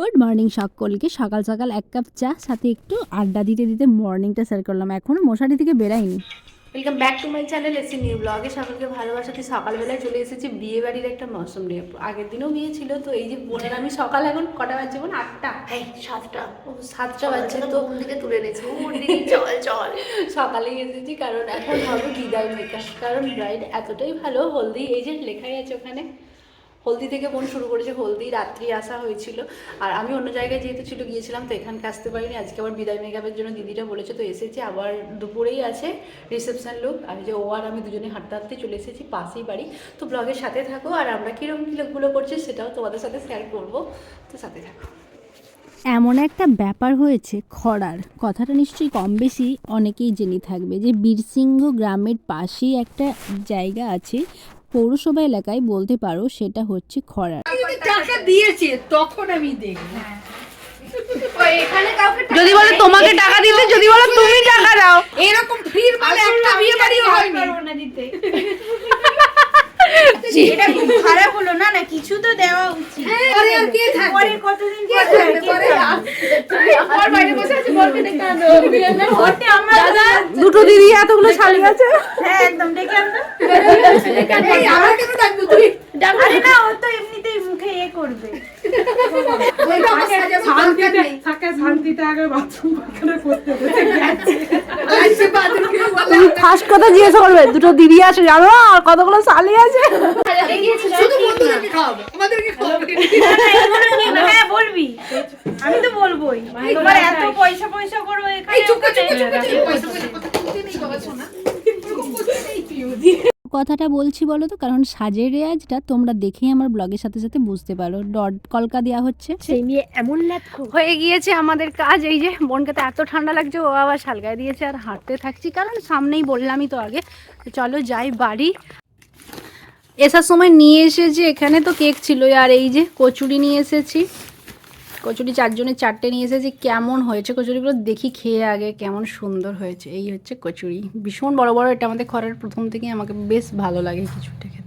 Good morning সকলকে। সকাল সকাল এক কাপ চা সাথে একটু আড্ডা দিতে দিতে মর্নিংটা স্যার করলাম। এখনও মশারি থেকে বেরাইনি welcome back to my channel AC new ব্লগে সকলকে ভালোবাসাতে সকালবেলায় চলে এসেছি বিয়ে বাড়ির একটা মৌসুম নিয়ে। আগের দিনও বিয়ে ছিল তো এই যে বোনের আমি সকাল এখন কটা বাজছে বোন? আটটা। সাতটা। ও সাতটা বাজছে তো। ঘুম থেকে তুলে দিদি চল চল। সকালেই এসেছি কারণ এখন হবে বিদায় মেকআপ কারণ ব্রাইড এতটাই ভালো হলদি এই যে লেখাই আছে ওখানে। হলদি থেকে বোন শুরু করেছে, হলদি রাত্রি আসা হয়েছিল। আর আমি অন্য জায়গায় যেহেতু ছিল, গিয়েছিলাম, তো এখানকে আসতে পারিনি। আজকে আবার বিদায় মেকআপের জন্য দিদিটা বলেছে, তো এসেছি, আবার দুপুরেই আছে রিসেপশন লুক। এই যে ও আর আমি দুজনে হাঁটতে হাঁটতে চলে এসেছি, পাশেই বাড়ি। তো ব্লগের সাথে থাকো, আর আমরা কীরকম কী লোকগুলো করছি সেটাও তোমাদের সাথে শেয়ার করব। তো সাথে থাকো। এমন একটা ব্যাপার হয়েছে, খরার। কথাটা নিশ্চয়ই কম বেশি অনেকেই জেনে থাকবে যে বীরসিংহ গ্রামের পাশেই একটা জায়গা আছে পৌরসভা এলাকায় বলতে পারো সেটা হচ্ছে খরার। টাকা দিয়েছে তখন আমি দেখব। যদি বলে তোমাকে টাকা দিতে যদি বলে তুমি টাকা দাও। এরকম ফির মানে একটা বিয়ে বাড়িও এটা খুব খারাপ হলো না না কিছু তো দেওয়া উচিত। পরে আর কে থাকবে? পরে কতদিন কে থাকবে? পরে? আর বাইরে বসে আছে বলবে না কেন আমরা দুটো দিদি এতগুলো শাড়ি আছে। হ্যাঁ একদম ডেকে আনতো এই, আমার কেন ডাকবো তুই? আরে না ও তো এমনিতেই মুখে এ করবে। ফার্স্ট কথা জিজ্ঞাসা করবে দুটো দিদি আছে জানো? আর কতগুলো শালি আছে? শুধু বন্ধুদেরকে খাওয়াবে। আমাদেরকে খাওয়াবে। না, হ্যাঁ বলবি। আমি তো বলবোই। তোমার এত পয়সা পয়সা করব এখানে চুপ কর, চুপ কর, পয়সা পয়সা কথা বলতে নেই বাবা শোনা। কথাটা বলছি বলো তো কারণ সাজের রেয়াজটা তোমরা দেখেই আমার ব্লগের সাথে সাথে বুঝতে পারো। ডট কলকা দেওয়া হচ্ছে। সেই নিয়ে এমন হয়ে গিয়েছে আমাদের কাজ। এই যে বোনকে তো এত ঠান্ডা লাগছে ও আবার শালগায় দিয়েছে আর হাঁটতে থাকছি। কারণ সামনেই বললামই তো আগে। তো চলো যাই বাড়ি। এসার সময় নিয়ে এসেছি এখানে তো কেক ছিল আর এই যে কচুরি নিয়ে এসেছি। কচুরি চারজনের চারটে নিয়ে এসেছি, কেমন হয়েছে কচুরিগুলো দেখি খেয়ে আগে, কেমন সুন্দর হয়েছে। এই হচ্ছে কচুরি। ভীষণ বড় বড়, এটা আমাদের খরার প্রথম থেকেই আমাকে বেশ ভালো লাগে কিছুটা খেতে।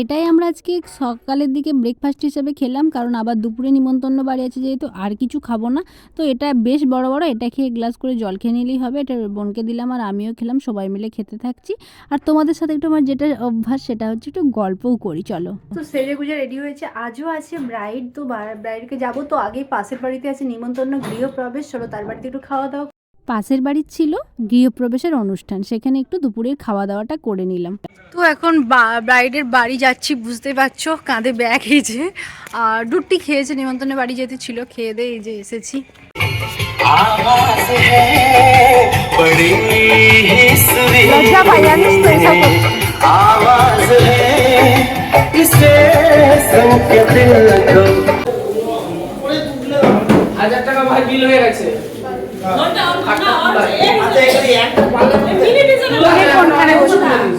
এটাই আমরা আজকে সকালের দিকে ব্রেকফাস্ট হিসেবে খেলাম, কারণ আবার দুপুরে নিমন্ত্রণ বাড়ি আছে যেহেতু আর কিছু খাব না। তো এটা বেশ বড় বড়, এটা খেয়ে গ্লাস করে জল খেয়ে নিলেই হবে, এটা বোনকে দিলাম আর আমিও খেলাম, সবাই মিলে খেতে থাকছি। আর তোমাদের সাথে একটু আমার যেটা অভ্যাস, সেটা হচ্ছে একটু গল্পও করি, চলো। তো সেজে গুজে রেডি হয়েছে, আজও আছে ব্রাইড তো ব্রাইডকে যাব, তো আগেই পাশের বাড়িতে আছে নিমন্ত্রণ, গৃহপ্রবেশ, চলো তার বাড়িতে একটু খাওয়া দাওয়া পাশের বাড়ির ছিল গৃহপ্রবেশের অনুষ্ঠান সেখানে একটু দুপুরের খাওয়া দাওয়াটা করে নিলাম। তো এখন ব্রাইডের বাড়ি যাচ্ছি বুঝতে পারছ? কাঁধে ব্যাগ এই যে। আর দুটি খেয়েছে নিমন্ত্রণে বাড়ি যেতে ছিল খেয়ে দিয়ে যে এসেছি। হাজার টাকা ভাই বিল হয়ে গেছে।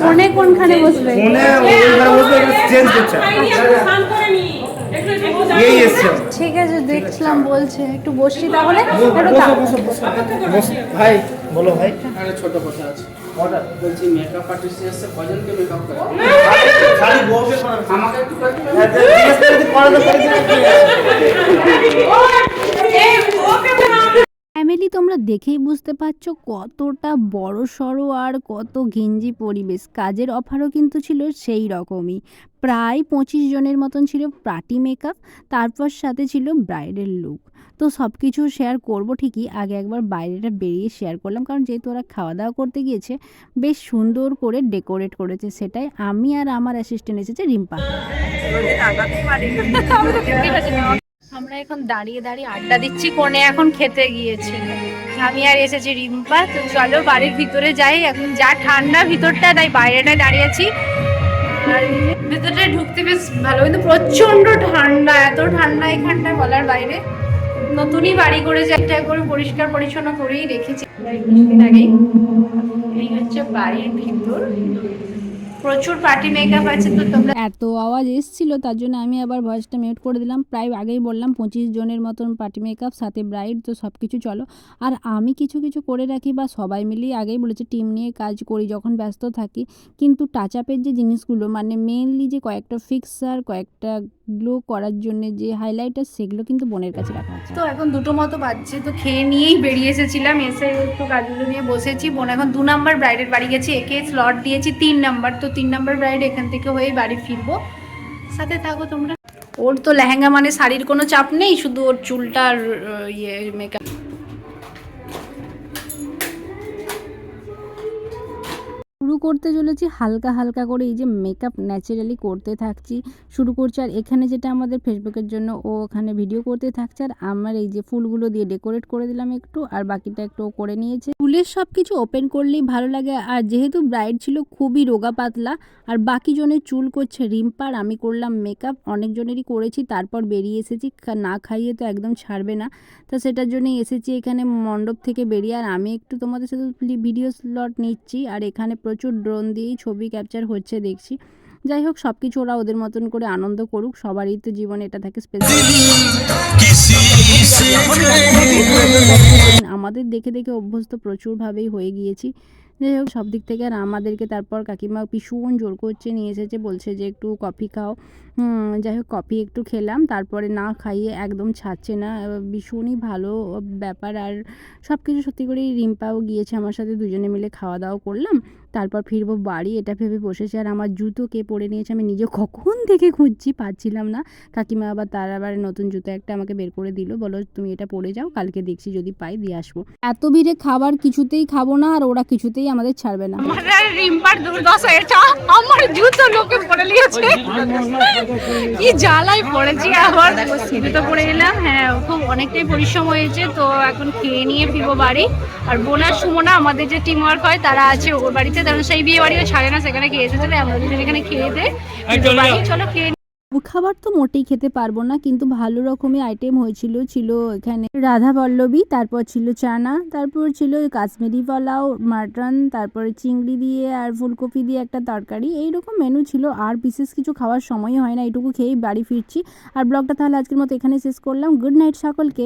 ফোনে কোনখানে বসবে? ঠিক আছে দেখছিলাম বলছে একটু বসছি তাহলে। ভাই বলো ভাই। ছোট কথা আছে। বলছি মেকআপ আর্টিস্ট এসে কজনকে মেকআপ করে? আমাকে একটু করে দিবেন? তোমরা দেখেই বুঝতে পারছ কতটা বড় সড়ো আর কত ঘিঞ্জি পরিবেশ। কাজের অফারও কিন্তু ছিল সেই রকমই। প্রায় পঁচিশ জনের মতন ছিল পার্টি মেকআপ, তারপর সাথে ছিল ব্রাইডাল লুক। তো সব কিছু শেয়ার করব ঠিকই, আগে একবার বাইরেটা বেরিয়ে শেয়ার করলাম, কারণ যেহেতু ওরা খাওয়া দাওয়া করতে গিয়েছে, বেশ সুন্দর করে ডেকোরেট করেছে সেটাই। আমি আর আমার অ্যাসিস্ট্যান্ট এসেছে রিম্পা। আমরা এখন দাঁড়িয়ে দাঁড়িয়ে আড্ডা দিচ্ছি, কোনে এখন খেতে গিয়েছে আমি আর এসেছি রিম্পা, তো চলো বাড়ির ভিতরে যাই, এখন যা ঠান্ডা ভিতরটা, তাই বাইরেটায় দাঁড়িয়ে আছি। আর ভিতরটায় ঢুকতে বেশ ভালো, কিন্তু প্রচণ্ড ঠান্ডা, এত ঠান্ডা এখানটায় বলার বাইরে। নতুনই বাড়ি করেছে একটা করে পরিষ্কার পরিচ্ছন্ন করেই রেখেছি। এই হচ্ছে বাড়ির ভিতর। প্রচুর পার্টি মেকআপ আছে তো তোমরা এত আওয়াজ এসছিল তার জন্য আমি আবার ভয়েসটা মিউট করে দিলাম। প্রায় আগেই বললাম পঁচিশ জনের মতন পার্টি মেকআপ সাথে ব্রাইড তো সব কিছু চলো। আর আমি কিছু কিছু করে রাখি বা সবাই মিলেই আগেই বলেছে টিম নিয়ে কাজ করি যখন ব্যস্ত থাকি। কিন্তু টাচ আপের যে জিনিসগুলো মানে মেনলি যে কয়েকটা ফিক্সার কয়েকটা গ্লো করার জন্য যে হাইলাইটার সেগুলো কিন্তু বোনের কাছে রাখা আছে তো এখন দুটো মতো বাজছে তো খেয়ে নিয়েই বেরিয়ে এসেছিলাম এসে একটু কাজগুলো নিয়ে বসেছি। বোন এখন দু নাম্বার ব্রাইডের বাড়ি গেছি একে স্লট দিয়েছি তিন নাম্বার তো তিন নাম্বার ব্রাইড এখান থেকে হয়ে বাড়ি ফিরবো। সাথে থাকো তোমরা। ওর তো লেহেঙ্গা মানে শাড়ির কোনো চাপ নেই, শুধু ওর চুলটার ইয়ে মেকআপ শুরু করতে চলেছি, হালকা হালকা করে এই যে মেকআপ ন্যাচারালি করতে থাকছি, শুরু করছি। আর এখানে যেটা আমাদের ফেসবুকের জন্য ও ওখানে ভিডিও করতে থাকছে, আর আমার এই যে ফুলগুলো দিয়ে ডেকোরেট করে দিলাম একটু, আর বাকিটা একটু করে নিয়েছে। ফুলের সব কিছু ওপেন করলেই ভালো লাগে, আর যেহেতু ব্রাইড ছিল খুবই রোগা পাতলা, আর বাকি জনের চুল করছে রিম্পার, আমি করলাম মেকআপ অনেকজনেরই করেছি, তারপর বেরিয়ে এসেছি না খাইয়ে তো একদম ছাড়বে না। তো সেটার জন্যই এসেছি এখানে মণ্ডপ থেকে বেরিয়ে, আর আমি একটু তোমাদের সাথে ভিডিও স্লট নিচ্ছি, আর এখানে প্রচুর ড্রোন দিয়েই ছবি ক্যাপচার হচ্ছে দেখছি। যাই হোক সব কিছু ওরা ওদের মতন করে আনন্দ করুক, সবারই তো জীবনে এটা থাকে আমাদের দেখে দেখে অভ্যস্ত প্রচুরভাবেই হয়ে গিয়েছি। যাই হোক, সব দিক থেকে আর আমাদেরকে তারপর কাকিমা ভীষণ জোর করছে, নিয়ে এসেছে, বলছে যে একটু কফি খাও। যাই হোক, কফি একটু খেলাম, তারপরে না খাইয়ে একদম ছাড়ছে না। ভীষণই ভালো ব্যাপার। আর সব কিছু সত্যি করেই রিম্পাও গিয়েছে আমার সাথে, দুজনে মিলে খাওয়া দাওয়া করলাম। তারপর ফিরবো বাড়ি, এটা ভেবে বসেছে। আর আমার জুতো কে পরে নিয়েছে আমি নিজে কখন থেকে খুঁজছি পাচ্ছিলাম না। কাকিমা আবার তার আবার নতুন জুতো একটা আমাকে বের করে দিল, বলো তুমি এটা পরে যাও, কালকে দেখছি যদি পাই দিয়ে আসব। এত ভিড়ে খাবার কিছুতেই খাব না, আর ওরা কিছুতেই আমাদের ছাড়বে না। আমার জুতো লোকে পরে নিয়েছে। কি পড়েছি, আবার এলাম হ্যাঁ খুব অনেকটাই পরিশ্রম হয়েছে, তো এখন খেয়ে নিয়ে ফিরবো বাড়ি। আর বোনার সুমনা, আমাদের যে টিম ওয়ার্ক হয়, তারা আছে ওর বাড়িতে কারণ সেই বিয়ে বাড়িও ছাড়ে না সেখানে খেয়ে এসেছিল আমরা দুজন এখানে খেয়ে দে। চলো খেয়ে খাবার তো মোটেই খেতে পারব না কিন্তু ভালো রকমের আইটেম হয়েছিল ছিল এখানে রাধা পল্লবী তারপর ছিল চানা তারপর ছিল কাশ্মীরি পোলাও মাটন তারপরে চিংড়ি দিয়ে আর ফুলকপি দিয়ে একটা তরকারি। এইরকম মেনু ছিল আর বিশেষ কিছু খাওয়ার সময় হয় না এইটুকু খেয়েই বাড়ি ফিরছি। আর ব্লগটা তাহলে আজকের মতো এখানে শেষ করলাম। গুড নাইট সকলকে।